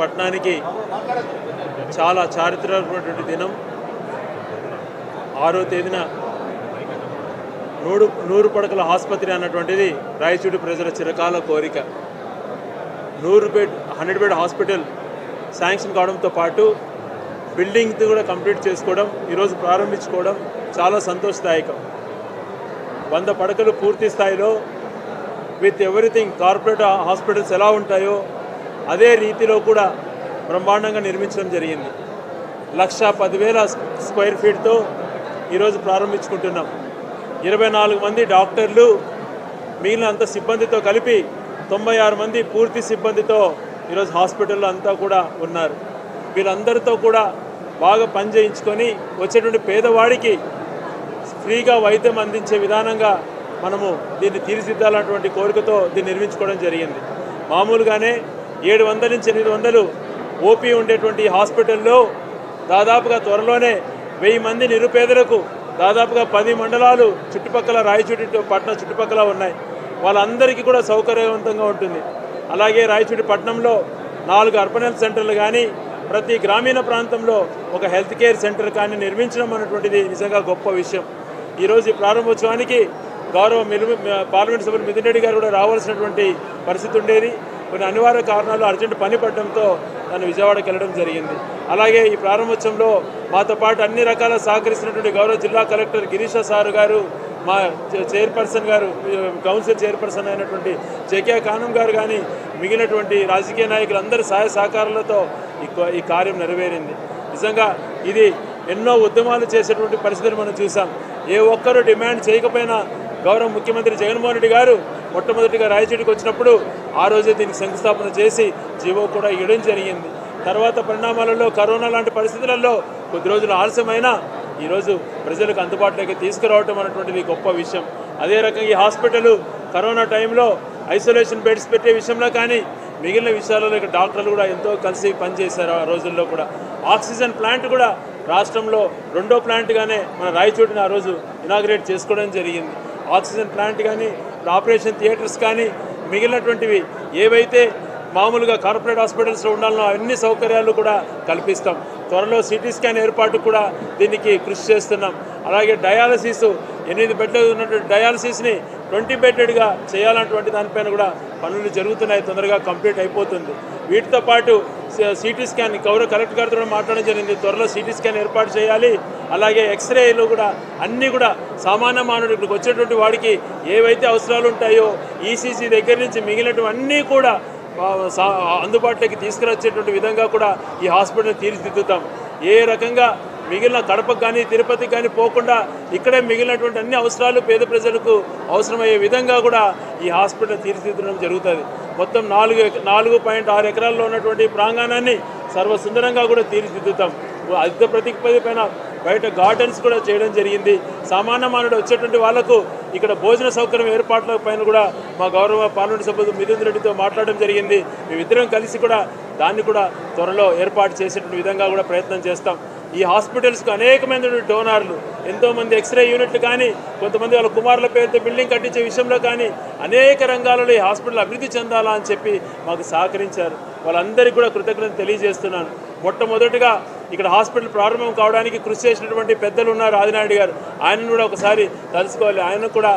పట్టణానికి చాలా చారిత్రాత్మకమైనటువంటి దినం. ఆరో తేదీన నూరు నూరు పడకల ఆసుపత్రి అన్నటువంటిది రాయచూడి ప్రజల చిరకాల కోరిక. నూరు bed hundred bed hospital sanction కావడంతో పాటు బిల్డింగ్ కూడా కంప్లీట్ చేసుకోవడం ఈరోజు ప్రారంభించుకోవడం చాలా సంతోషదాయకం. వంద పడకలు పూర్తి స్థాయిలో విత్ ఎవ్రీథింగ్ కార్పొరేట్ హాస్పిటల్స్ ఎలా ఉంటాయో అదే రీతిలో కూడా బ్రహ్మాండంగా నిర్మించడం జరిగింది. లక్ష పదివేల స్క్వేర్ ఫీట్తో ఈరోజు ప్రారంభించుకుంటున్నాం. ఇరవై నాలుగు మంది డాక్టర్లు మిగిలిన అంత సిబ్బందితో కలిపి తొంభై ఆరు మంది పూర్తి సిబ్బందితో ఈరోజు హాస్పిటల్లో అంతా కూడా ఉన్నారు. వీళ్ళందరితో కూడా బాగా పని చేయించుకొని వచ్చేటువంటి పేదవాడికి ఫ్రీగా వైద్యం అందించే విధానంగా మనము దీన్ని తీర్చిదిద్దాలన్నటువంటి కోరికతో దీన్ని నిర్మించుకోవడం జరిగింది. మామూలుగానే ఏడు వందల నుంచి ఎనిమిది వందలు ఓపీ ఉండేటువంటి హాస్పిటల్లో దాదాపుగా త్వరలోనే వెయ్యి మంది నిరుపేదలకు దాదాపుగా పది మండలాలు చుట్టుపక్కల రాయచూటి పట్టణం చుట్టుపక్కల ఉన్నాయి. వాళ్ళందరికీ కూడా సౌకర్యవంతంగా ఉంటుంది. అలాగే రాయచూటి పట్టణంలో నాలుగు అర్బన్ హెల్త్ సెంటర్లు కానీ ప్రతి గ్రామీణ ప్రాంతంలో ఒక హెల్త్ కేర్ సెంటర్ కానీ నిర్మించడం అన్నటువంటిది నిజంగా గొప్ప విషయం. ఈరోజు ప్రారంభోత్సవానికి గౌరవ మిలు పార్లమెంట్ సభ్యులు మిథున్ రెడ్డి గారు కూడా రావాల్సినటువంటి పరిస్థితి ఉండేది. కొన్ని అనివార్య కారణాలు అర్జెంట్ పని పడడంతో తను విజయవాడకి వెళ్ళడం జరిగింది. అలాగే ఈ ప్రారంభోత్సవంలో మాతో పాటు అన్ని రకాల సహకరిస్తున్నటువంటి గౌరవ జిల్లా కలెక్టర్ గిరీష సారు గారు మా చైర్పర్సన్ గారు కౌన్సిల్ చైర్పర్సన్ అయినటువంటి జేకే కానం గారు కానీ మిగిలినటువంటి రాజకీయ నాయకులందరి సహాయ సహకారాలతో ఈ ఈ కార్యం నెరవేరింది. నిజంగా ఇది ఎన్నో ఉద్యమాలు చేసేటువంటి పరిస్థితులు మనం చూసాం ఏ ఒక్కరూ డిమాండ్ చేయకపోయినా గౌరవ ముఖ్యమంత్రి జగన్మోహన్ రెడ్డి గారు మొట్టమొదటిగా రాయచూటికి వచ్చినప్పుడు ఆ రోజే దీనికి శంకుస్థాపన చేసి జీవో కూడా ఇవ్వడం జరిగింది. తర్వాత పరిణామాలలో కరోనా లాంటి పరిస్థితులలో కొద్ది రోజులు ఆలస్యమైనా ఈరోజు ప్రజలకు అందుబాటులోకి తీసుకురావటం అనేటువంటిది గొప్ప విషయం. అదే రకంగా ఈ హాస్పిటల్ కరోనా టైంలో ఐసోలేషన్ బెడ్స్ పెట్టే విషయంలో కానీ మిగిలిన విషయాలలో ఇక్కడ డాక్టర్లు కూడా ఎంతో కలిసి పనిచేశారు ఆ రోజుల్లో కూడా. ఆక్సిజన్ ప్లాంట్ కూడా రాష్ట్రంలో రెండో ప్లాంట్గానే మన రాయచోటిని ఆ రోజు ఇనాగ్రేట్ చేసుకోవడం జరిగింది. ఆక్సిజన్ ప్లాంట్ కానీ ఆపరేషన్ థియేటర్స్ కానీ మిగిలినటువంటివి ఏవైతే మామూలుగా కార్పొరేట్ హాస్పిటల్స్లో ఉండాలనో అన్ని సౌకర్యాలు కూడా కల్పిస్తాం. త్వరలో సిటీ స్కాన్ ఏర్పాటు కూడా దీనికి కృషి చేస్తున్నాం. అలాగే డయాలసిస్ ఎనిమిది బెడ్లు ఉన్నటువంటి డయాలసిస్ని ట్వంటీ బెడ్డెడ్గా చేయాలన్నటువంటి దానిపైన కూడా పనులు జరుగుతున్నాయి తొందరగా కంప్లీట్ అయిపోతుంది. వీటితో పాటు సిటీ స్కాన్ గౌరవ కలెక్టర్ గారితో కూడా మాట్లాడడం జరిగింది. త్వరలో సిటీ స్కాన్ ఏర్పాటు చేయాలి. అలాగే ఎక్స్రేలు కూడా అన్నీ కూడా సామాన్య మానవుడు ఇక్కడికి వచ్చేటువంటి వాడికి ఏవైతే అవసరాలు ఉంటాయో ఈసీసీ దగ్గర నుంచి మిగిలినటువన్నీ కూడా సా- అందుబాటులోకి తీసుకురొచ్చేటువంటి విధంగా కూడా ఈ హాస్పిటల్ తీర్చిదిద్దుతాం. ఏ రకంగా మిగిలిన కడపకు కానీ తిరుపతికి కానీ పోకుండా ఇక్కడే మిగిలినటువంటి అన్ని అవసరాలు పేద ప్రజలకు అవసరమయ్యే విధంగా కూడా ఈ హాస్పిటల్ తీర్చిదిద్దడం జరుగుతుంది. మొత్తం నాలుగు నాలుగు పాయింట్ ఆరు ఎకరాల్లో ఉన్నటువంటి ప్రాంగణాన్ని సర్వసుందరంగా కూడా తీర్చిదిద్దుతాం. అధిక ప్రతిపది పైన బయట గార్డెన్స్ కూడా చేయడం జరిగింది. సామాన్య మానవుడు వచ్చేటువంటి వాళ్ళకు ఇక్కడ భోజన సౌకర్యం ఏర్పాట్ల పైన కూడా మా గౌరవ పార్లమెంట్ సభ్యులు మిథున్ రెడ్డితో మాట్లాడడం జరిగింది. మేమిద్దరం కలిసి కూడా దాన్ని కూడా త్వరలో ఏర్పాటు చేసేటువంటి విధంగా కూడా ప్రయత్నం చేస్తాం. ఈ హాస్పిటల్స్కి అనేకమంది డోనార్లు ఎంతోమంది ఎక్స్రే యూనిట్లు కానీ కొంతమంది వాళ్ళ కుమారుల పేరుతో బిల్డింగ్ కట్టించే విషయంలో కానీ అనేక రంగాలలో ఈ హాస్పిటల్ అభివృద్ధి చెందాలా అని చెప్పి మాకు సహకరించారు. వాళ్ళందరికీ కూడా కృతజ్ఞత తెలియజేస్తున్నాను. మొట్టమొదటిగా ఇక్కడ హాస్పిటల్ ప్రారంభం కావడానికి కృషి చేసినటువంటి పెద్దలు ఉన్నారు ఆదినాయుడు గారు. ఆయనను కూడా ఒకసారి తలుసుకోవాలి ఆయన కూడా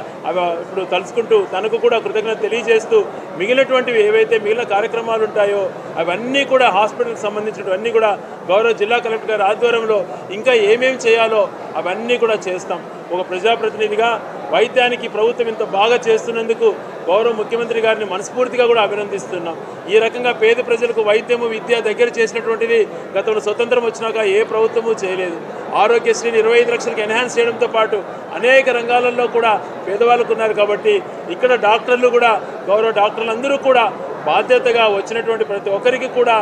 ఇప్పుడు తలుచుకుంటూ తనకు కూడా కృతజ్ఞత తెలియజేస్తూ మిగిలినటువంటివి ఏవైతే మిగిలిన కార్యక్రమాలు ఉంటాయో అవన్నీ కూడా హాస్పిటల్కి సంబంధించినవన్నీ కూడా గౌరవ జిల్లా కలెక్టర్ గారి ఆధ్వర్యంలో ఇంకా ఏమేమి చేయాలో అవన్నీ కూడా చేస్తాం. ఒక ప్రజాప్రతినిధిగా వైద్యానికి ప్రభుత్వం ఇంత బాగా చేస్తున్నందుకు గౌరవ ముఖ్యమంత్రి గారిని మనస్ఫూర్తిగా కూడా అభినందిస్తున్నాం. ఈ రకంగా పేద ప్రజలకు వైద్యము విద్య దగ్గర చేసినటువంటిది గతంలో స్వతంత్రం వచ్చినాక ఏ ప్రభుత్వము చేయలేదు. ఆరోగ్యశ్రీని ఇరవై ఐదు లక్షలకు ఎన్హాన్స్ చేయడంతో పాటు అనేక రంగాలలో కూడా పేదవాళ్ళకు ఉన్నారు కాబట్టి ఇక్కడ డాక్టర్లు కూడా గౌరవ డాక్టర్లు అందరూ కూడా బాధ్యతగా వచ్చినటువంటి ప్రతి ఒక్కరికి కూడా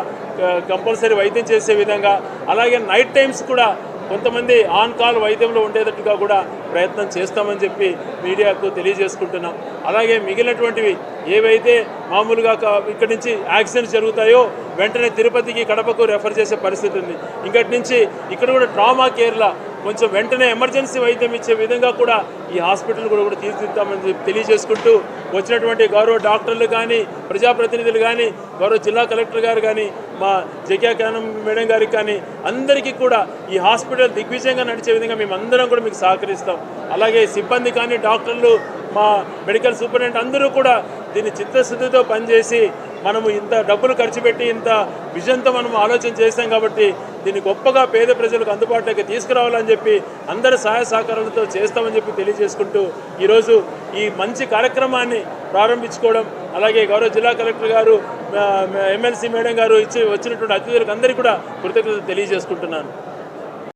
కంపల్సరీ వైద్యం చేసే విధంగా అలాగే నైట్ టైమ్స్ కూడా కొంతమంది ఆన్ కాల్ వైద్యంలో ఉండేటట్టుగా కూడా ప్రయత్నం చేస్తామని చెప్పి మీడియాకు తెలియజేసుకుంటున్నాం. అలాగే మిగిలినటువంటివి ఏవైతే మామూలుగా ఇక్కడి నుంచి యాక్సిడెంట్స్ జరుగుతాయో వెంటనే తిరుపతికి కడపకు రెఫర్ చేసే పరిస్థితి ఉంది. ఇంకటి నుంచి ఇక్కడ కూడా ట్రామా కేర్ల కొంచెం వెంటనే ఎమర్జెన్సీ వైద్యం ఇచ్చే విధంగా కూడా ఈ హాస్పిటల్ కూడా కూడా తీర్చిదిద్దామని తెలియజేసుకుంటూ వచ్చినటువంటి గౌరవ డాక్టర్లు కానీ ప్రజాప్రతినిధులు కానీ గౌరవ జిల్లా కలెక్టర్ గారు కానీ మా జగ్యా కానం మేడం గారికి కానీ అందరికీ కూడా ఈ హాస్పిటల్ దిగ్విజయంగా నడిచే విధంగా మేము అందరం కూడా మీకు సహకరిస్తాం. అలాగే సిబ్బంది కానీ డాక్టర్లు మా మెడికల్ సూపరింటెండెంట్ అందరూ కూడా దీన్ని చిత్తశుద్ధితో పనిచేసి మనము ఇంత డబ్బులు ఖర్చు పెట్టి ఇంత విజన్తో మనం ఆలోచన చేస్తాం కాబట్టి దీన్ని గొప్పగా పేద ప్రజలకు అందుబాటులోకి తీసుకురావాలని చెప్పి అందరి సహాయ సహకారాలతో చేస్తామని చెప్పి తెలియజేసుకుంటూ ఈరోజు ఈ మంచి కార్యక్రమాన్ని ప్రారంభించుకోవడం అలాగే గౌరవ జిల్లా కలెక్టర్ గారు ఎమ్మెల్సీ మేడం గారు ఇచ్చి వచ్చినటువంటి అతిథులకు అందరికీ కూడా కృతజ్ఞతలు తెలియజేసుకుంటున్నాను.